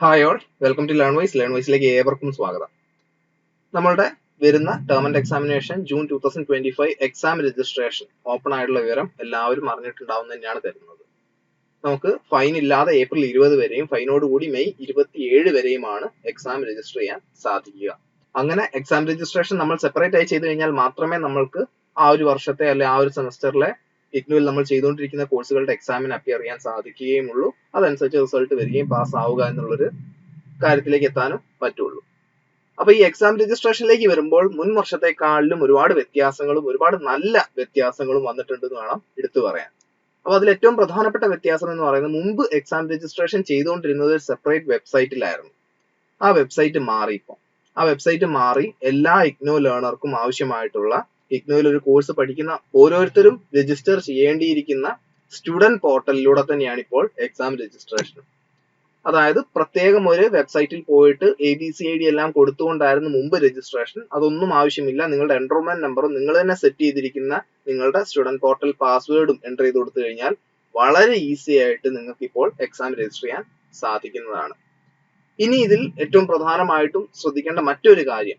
Hi all welcome to Learnwise learn വൈസിലേക്ക് ഏവർക്കും സ്വാഗതം. നമ്മളുടെ വരുന്ന term and examination June two thousand twenty five exam registration open ആയിട്ടുള്ള വിവരം എല്ലാവരും അറിഞ്ഞിട്ടുണ്ടാവും തന്നെയാണ് തരുന്നത്. നമുക്ക് ഫൈൻ ഇല്ലാതെ ഏപ്രിൽ ഇരുപത് വരെയും ഫൈനോട് കൂടി മെയ് ഇരുപത്തിയേഴ് വരെയുമാണ് എക്സാം രജിസ്റ്റർ ചെയ്യാൻ സാധിക്കുക. അങ്ങനെ എക്സാം രജിസ്ട്രേഷൻ നമ്മൾ സെപ്പറേറ്റ് ആയി ചെയ്തു കഴിഞ്ഞാൽ മാത്രമേ നമ്മൾക്ക് ആ ഒരു വർഷത്തെ അല്ലെ ആ ഒരു സെമസ്റ്ററിലെ ഇഗ്നുവിൽ നമ്മൾ ചെയ്തുകൊണ്ടിരിക്കുന്ന കോഴ്സുകളുടെ എക്സാമിന് അപ്പിയർ ചെയ്യാൻ സാധിക്കുകയുമുള്ളൂ. അതനുസരിച്ച് റിസൾട്ട് വരികയും പാസ് ആവുക എന്നുള്ളൊരു കാര്യത്തിലേക്ക് എത്താനും പറ്റുള്ളൂ. അപ്പൊ ഈ എക്സാം രജിസ്ട്രേഷനിലേക്ക് വരുമ്പോൾ മുൻ വർഷത്തെക്കാളിലും ഒരുപാട് വ്യത്യാസങ്ങളും ഒരുപാട് നല്ല വ്യത്യാസങ്ങളും വന്നിട്ടുണ്ട് എന്ന് വേണം എടുത്തു പറയാൻ. അപ്പൊ അതിൽ ഏറ്റവും പ്രധാനപ്പെട്ട വ്യത്യാസം എന്ന് പറയുന്നത് മുമ്പ് എക്സാം രജിസ്ട്രേഷൻ ചെയ്തുകൊണ്ടിരുന്നത് ഒരു സെപ്പറേറ്റ് വെബ്സൈറ്റിലായിരുന്നു ആ വെബ്സൈറ്റ് മാറി ഇപ്പോൾ ആ വെബ്സൈറ്റ് മാറി എല്ലാ ഇഗ്നോ ലേണർക്കും ആവശ്യമായിട്ടുള്ള ഇഗ്നോയിൽ ഒരു കോഴ്സ് പഠിക്കുന്ന ഓരോരുത്തരും രജിസ്റ്റർ ചെയ്യേണ്ടിയിരിക്കുന്ന സ്റ്റുഡന്റ് പോർട്ടലിലൂടെ തന്നെയാണ് ഇപ്പോൾ എക്സാം രജിസ്ട്രേഷൻ അതായത് പ്രത്യേകം ഒരു വെബ്സൈറ്റിൽ പോയിട്ട് A B C I D എല്ലാം കൊടുത്തുകൊണ്ടായിരുന്നു മുമ്പ് രജിസ്ട്രേഷൻ അതൊന്നും ആവശ്യമില്ല. നിങ്ങളുടെ എൻറോൾമെന്റ് നമ്പറും നിങ്ങൾ തന്നെ സെറ്റ് ചെയ്തിരിക്കുന്ന നിങ്ങളുടെ സ്റ്റുഡന്റ് പോർട്ടൽ പാസ്വേഡും എന്റർ ചെയ്ത് കൊടുത്തു കഴിഞ്ഞാൽ വളരെ ഈസി ആയിട്ട് നിങ്ങൾക്ക് ഇപ്പോൾ എക്സാം രജിസ്റ്റർ ചെയ്യാൻ സാധിക്കുന്നതാണ്. ഇനി ഇതിൽ ഏറ്റവും പ്രധാനമായിട്ടും ശ്രദ്ധിക്കേണ്ട മറ്റൊരു കാര്യം.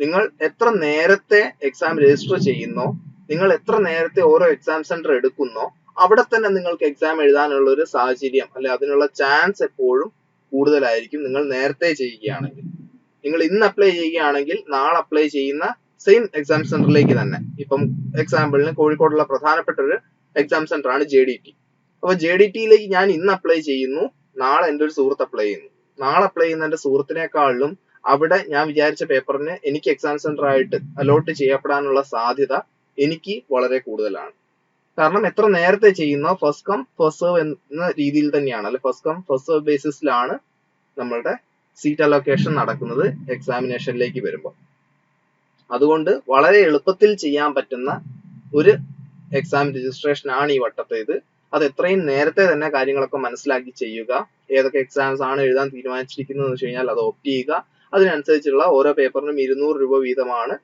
നിങ്ങൾ എത്ര നേരത്തെ എക്സാം രജിസ്റ്റർ ചെയ്യുന്നോ നിങ്ങൾ എത്ര നേരത്തെ ഓരോ എക്സാം സെന്റർ എടുക്കുന്നോ അവിടെ തന്നെ നിങ്ങൾക്ക് എക്സാം എഴുതാനുള്ള ഒരു സാഹചര്യം അല്ലെ അതിനുള്ള ചാൻസ് എപ്പോഴും കൂടുതലായിരിക്കും നിങ്ങൾ നേരത്തെ ചെയ്യുകയാണെങ്കിൽ. നിങ്ങൾ ഇന്ന് അപ്ലൈ ചെയ്യുകയാണെങ്കിൽ നാളെ അപ്ലൈ ചെയ്യുന്ന സെയിം എക്സാം സെന്ററിലേക്ക് തന്നെ. ഇപ്പം എക്സാമ്പിളിന് കോഴിക്കോടുള്ള പ്രധാനപ്പെട്ട ഒരു എക്സാം സെന്റർ ആണ് ജെ ഡി ടി അപ്പൊ ജെ ഡി ടിയിലേക്ക് ഞാൻ ഇന്ന് അപ്ലൈ ചെയ്യുന്നു നാളെ എന്റെ ഒരു സുഹൃത്ത് അപ്ലൈ ചെയ്യുന്നു. നാളെ അപ്ലൈ ചെയ്യുന്ന എന്റെ സുഹൃത്തിനേക്കാളിലും അവിടെ ഞാൻ വിചാരിച്ച പേപ്പറിന് എനിക്ക് എക്സാം സെന്റർ ആയിട്ട് അലോട്ട് ചെയ്യപ്പെടാനുള്ള സാധ്യത എനിക്ക് വളരെ കൂടുതലാണ്. കാരണം എത്ര നേരത്തെ ചെയ്യുന്നോ ഫസ്റ്റ് കം ഫസ്റ്റ് സെർവ് എന്ന രീതിയിൽ തന്നെയാണ്. അല്ലെ ഫസ്റ്റ് കം ഫസ്റ്റ് സെർവ് ബേസിസിലാണ് നമ്മളുടെ സീറ്റ് അലോക്കേഷൻ നടക്കുന്നത് എക്സാമിനേഷനിലേക്ക് വരുമ്പോൾ അതുകൊണ്ട് വളരെ എളുപ്പത്തിൽ ചെയ്യാൻ പറ്റുന്ന ഒരു എക്സാം രജിസ്ട്രേഷൻ ആണ് ഈ വട്ടത്തേത് അത് എത്രയും നേരത്തെ തന്നെ കാര്യങ്ങളൊക്കെ മനസ്സിലാക്കി ചെയ്യുക. ഏതൊക്കെ എക്സാംസ് ആണ് എഴുതാൻ തീരുമാനിച്ചിരിക്കുന്നത് എന്ന് വെച്ച് കഴിഞ്ഞാൽ അത് ഓപ്റ്റ് ചെയ്യുക. അതിനനുസരിച്ചുള്ള ഓരോ പേപ്പറിനും ഇരുന്നൂറ് രൂപ വീതമാണ്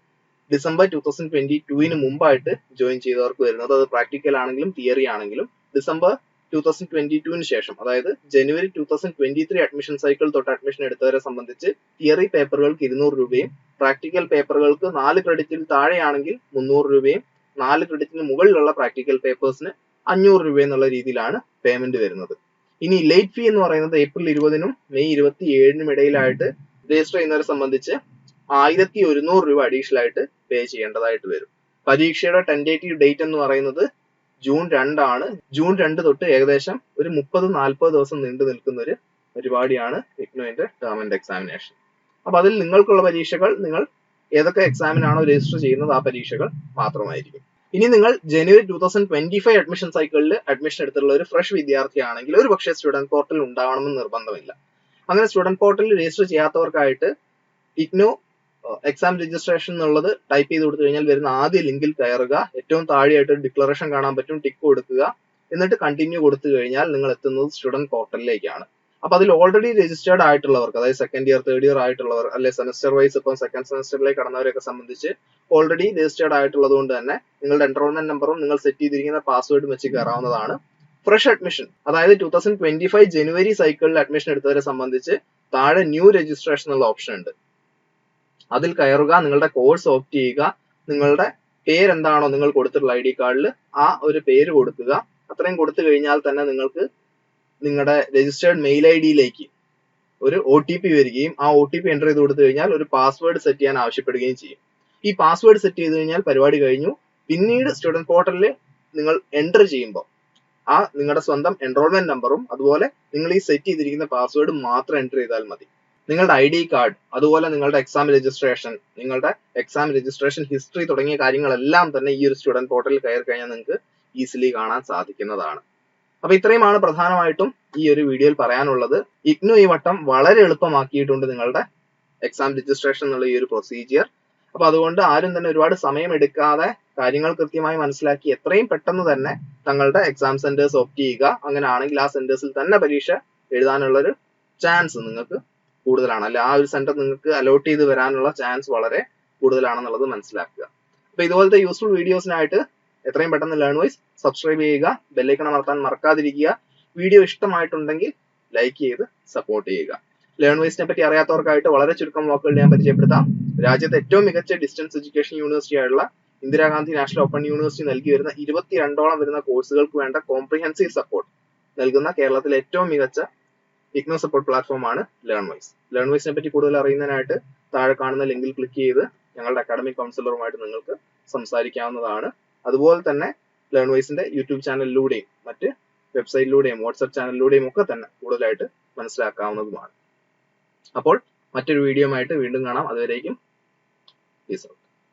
ഡിസംബർ ടു തൗസൻഡ് ട്വന്റി ടുവിന് മുമ്പായിട്ട് ജോയിൻ ചെയ്തവർക്ക് വരുന്നത്. അത് പ്രാക്ടിക്കൽ ആണെങ്കിലും തിയറി ആണെങ്കിലും. ഡിസംബർ ടു തൗസൻഡ് ട്വന്റി ടുവിന് ശേഷം അതായത് January two thousand twenty three admission cycle തൊട്ട് അഡ്മിഷൻ എടുത്തവരെ സംബന്ധിച്ച് തിയറി പേപ്പറുകൾക്ക് ഇരുന്നൂറ് രൂപയും പ്രാക്ടിക്കൽ പേപ്പറുകൾക്ക് നാല് ക്രെഡിറ്റിൽ താഴെയാണെങ്കിൽ മുന്നൂറ് രൂപയും നാല് ക്രെഡിറ്റിന് മുകളിലുള്ള പ്രാക്ടിക്കൽ പേപ്പേഴ്സിന് അഞ്ഞൂറ് രൂപ എന്നുള്ള രീതിയിലാണ് പേയ്മെന്റ് വരുന്നത്. ഇനി ലേറ്റ് ഫീ എന്ന് പറയുന്നത് ഏപ്രിൽ ഇരുപതിനും മെയ് ഇരുപത്തി ഏഴിനും ഇടയിലായിട്ട് രജിസ്റ്റർ ചെയ്യുന്നവരെ സംബന്ധിച്ച് ആയിരത്തി ഒരുന്നൂറ് രൂപ അഡീഷണൽ ആയിട്ട് പേ ചെയ്യേണ്ടതായിട്ട് വരും. പരീക്ഷയുടെ ടെൻഡേറ്റീവ് ഡേറ്റ് എന്ന് പറയുന്നത് ജൂൺ രണ്ടാണ്. ജൂൺ രണ്ട് തൊട്ട് ഏകദേശം ഒരു മുപ്പത് നാൽപ്പത് ദിവസം നീണ്ടു നിൽക്കുന്ന ഒരു പരിപാടിയാണ് ഇഗ്നോയിന്റെ ടേം ആൻഡ് എക്സാമിനേഷൻ അപ്പൊ അതിൽ നിങ്ങൾക്കുള്ള പരീക്ഷകൾ നിങ്ങൾ ഏതൊക്കെ എക്സാമിനാണോ രജിസ്റ്റർ ചെയ്യുന്നത് ആ പരീക്ഷകൾ മാത്രമായിരിക്കും. ഇനി നിങ്ങൾ January two thousand twenty five admission സൈക്കിളിൽ അഡ്മിഷൻ എടുത്തിട്ടുള്ള ഒരു ഫ്രഷ് വിദ്യാർത്ഥിയാണെങ്കിൽ ഒരു പക്ഷേ സ്റ്റുഡന്റ് പോർട്ടൽ ഉണ്ടാവണമെന്ന് നിർബന്ധമില്ല. അങ്ങനെ സ്റ്റുഡന്റ് പോർട്ടലിൽ രജിസ്റ്റർ ചെയ്യാത്തവർക്കായിട്ട് ഇഗ്നോ എക്സാം രജിസ്ട്രേഷൻ എന്നുള്ളത് ടൈപ്പ് ചെയ്ത് കൊടുത്തു കഴിഞ്ഞാൽ വരുന്ന ആദ്യ ലിങ്കിൽ കയറുക ഏറ്റവും താഴെയായിട്ട് ഡിക്ലറേഷൻ കാണാൻ പറ്റും ടിക്ക് കൊടുക്കുക. എന്നിട്ട് കണ്ടിന്യൂ കൊടുത്തു കഴിഞ്ഞാൽ നിങ്ങൾ എത്തുന്നത് സ്റ്റുഡന്റ് പോർട്ടലിലേക്കാണ്. അപ്പൊ അതിൽ ഓൾറെഡി രജിസ്റ്റേർഡ് ആയിട്ടുള്ളവർക്ക് അതായത് സെക്കൻഡ് ഇയർ തേർഡ് ഇയർ ആയിട്ടുള്ളവർ അല്ലെ സെമസ്റ്റർ വൈസ് ഇപ്പം സെക്കൻഡ് സെമസ്റ്ററിലേക്ക് കടന്നവരെയൊക്കെ സംബന്ധിച്ച് ഓൾറെഡി രജിസ്റ്റേർഡ് ആയിട്ടുള്ളത് കൊണ്ട് തന്നെ നിങ്ങളുടെ എൻറോൾമെന്റ് നമ്പറും നിങ്ങൾ സെറ്റ് ചെയ്തിരിക്കുന്ന പാസ്വേഡും വെച്ച് കയറാവുന്നതാണ്. ഫ്രഷ് അഡ്മിഷൻ അതായത് two thousand twenty five January സൈക്കിളിൽ അഡ്മിഷൻ എടുത്തവരെ സംബന്ധിച്ച് താഴെ ന്യൂ രജിസ്ട്രേഷൻ എന്നുള്ള ഓപ്ഷൻ ഉണ്ട്. അതിൽ കയറുക നിങ്ങളുടെ കോഴ്സ് ഓപ്റ്റ് ചെയ്യുക നിങ്ങളുടെ പേരെന്താണോ നിങ്ങൾ കൊടുത്തിട്ടുള്ള ഐ ഡി കാർഡിൽ ആ ഒരു പേര് കൊടുക്കുക. അത്രയും കൊടുത്തു കഴിഞ്ഞാൽ തന്നെ നിങ്ങൾക്ക് നിങ്ങളുടെ രജിസ്റ്റേർഡ് മെയിൽ ഐ ഡിയിലേക്ക് ഒരു ഒ ടി പി വരികയും ആ ഒ ടി പി എന്റർ ചെയ്ത് കൊടുത്തു കഴിഞ്ഞാൽ ഒരു പാസ്വേഡ് സെറ്റ് ചെയ്യാൻ ആവശ്യപ്പെടുകയും ചെയ്യും. ഈ പാസ്വേഡ് സെറ്റ് ചെയ്ത് കഴിഞ്ഞാൽ പരിപാടി കഴിഞ്ഞു. പിന്നീട് സ്റ്റുഡന്റ് പോർട്ടലിൽ നിങ്ങൾ എന്റർ ചെയ്യുമ്പോൾ ആ നിങ്ങളുടെ സ്വന്തം എൻറോൾമെന്റ് നമ്പറും അതുപോലെ നിങ്ങൾ ഈ സെറ്റ് ചെയ്തിരിക്കുന്ന പാസ്വേഡും മാത്രം എന്റർ ചെയ്താൽ മതി. നിങ്ങളുടെ ഐ ഡി കാർഡ് അതുപോലെ നിങ്ങളുടെ എക്സാം രജിസ്ട്രേഷൻ നിങ്ങളുടെ എക്സാം രജിസ്ട്രേഷൻ ഹിസ്റ്ററി തുടങ്ങിയ കാര്യങ്ങളെല്ലാം തന്നെ ഈ ഒരു സ്റ്റുഡന്റ് പോർട്ടലിൽ കയറി കഴിഞ്ഞാൽ നിങ്ങൾക്ക് ഈസിലി കാണാൻ സാധിക്കുന്നതാണ്. അപ്പൊ ഇത്രയുമാണ് പ്രധാനമായിട്ടും ഈ ഒരു വീഡിയോയിൽ പറയാനുള്ളത്. ഇഗ്നു ഈ വട്ടം വളരെ എളുപ്പമാക്കിയിട്ടുണ്ട് നിങ്ങളുടെ എക്സാം രജിസ്ട്രേഷൻ എന്നുള്ള ഈ ഒരു പ്രൊസീജിയർ അപ്പൊ അതുകൊണ്ട് ആരും തന്നെ ഒരുപാട് സമയം എടുക്കാതെ കാര്യങ്ങൾ കൃത്യമായി മനസ്സിലാക്കി എത്രയും പെട്ടെന്ന് തന്നെ തങ്ങളുടെ എക്സാം സെന്റേഴ്സ് ഓപ്റ്റ് ചെയ്യുക. അങ്ങനെ ആണെങ്കിൽ ആ സെന്റേഴ്സിൽ തന്നെ പരീക്ഷ എഴുതാനുള്ള ഒരു ചാൻസ് നിങ്ങൾക്ക് കൂടുതലാണ്. അല്ലെ ആ ഒരു സെന്റർ നിങ്ങൾക്ക് അലോട്ട് ചെയ്ത് വരാനുള്ള ചാൻസ് വളരെ കൂടുതലാണെന്നുള്ളത് മനസ്സിലാക്കുക. അപ്പൊ ഇതുപോലത്തെ യൂസ്ഫുൾ വീഡിയോസിനായിട്ട് എത്രയും പെട്ടെന്ന് ലേൺ വൈസ് സബ്സ്ക്രൈബ് ചെയ്യുക ബെല്ലൈക്കൺ അമർത്താൻ മറക്കാതിരിക്കുക വീഡിയോ ഇഷ്ടമായിട്ടുണ്ടെങ്കിൽ ലൈക്ക് ചെയ്ത് സപ്പോർട്ട് ചെയ്യുക. ലേൺ വൈസിനെ പറ്റി അറിയാത്തവർക്കായിട്ട് വളരെ ചുരുക്കം വാക്കുകൾ ഞാൻ പരിചയപ്പെടുത്താം. രാജ്യത്തെ ഏറ്റവും മികച്ച ഡിസ്റ്റൻസ് എഡ്യൂക്കേഷൻ യൂണിവേഴ്സിറ്റി ആയിട്ടുള്ള ഇന്ദിരാഗാന്ധി നാഷണൽ ഓപ്പൺ യൂണിവേഴ്സിറ്റി നൽകി വരുന്ന ഇരുപത്തിരണ്ടോളം വരുന്ന കോഴ്സുകൾക്ക് വേണ്ട കോംപ്രിഹെൻസീവ് സപ്പോർട്ട് നൽകുന്ന കേരളത്തിലെ ഏറ്റവും മികച്ച ഇഗ്നോ സപ്പോർട്ട് പ്ലാറ്റ്ഫോം ആണ് ലേൺ വൈസ് ലേൺ വൈസിനെ പറ്റി കൂടുതൽ അറിയുന്നതിനായിട്ട് താഴെ കാണുന്ന ലിങ്കിൽ ക്ലിക്ക് ചെയ്ത് ഞങ്ങളുടെ അക്കാഡമിക് കൗൺസിലറുമായിട്ട് നിങ്ങൾക്ക് സംസാരിക്കാവുന്നതാണ്. അതുപോലെ തന്നെ ലേൺ വൈസിന്റെ യൂട്യൂബ് ചാനലിലൂടെയും മറ്റ് വെബ്സൈറ്റിലൂടെയും വാട്സ്ആപ്പ് ചാനലിലൂടെയും ഒക്കെ തന്നെ കൂടുതലായിട്ട് മനസ്സിലാക്കാവുന്നതുമാണ്. അപ്പോൾ മറ്റൊരു വീഡിയോ ആയിട്ട് വീണ്ടും കാണാം. അതുവരേക്കും പീസ്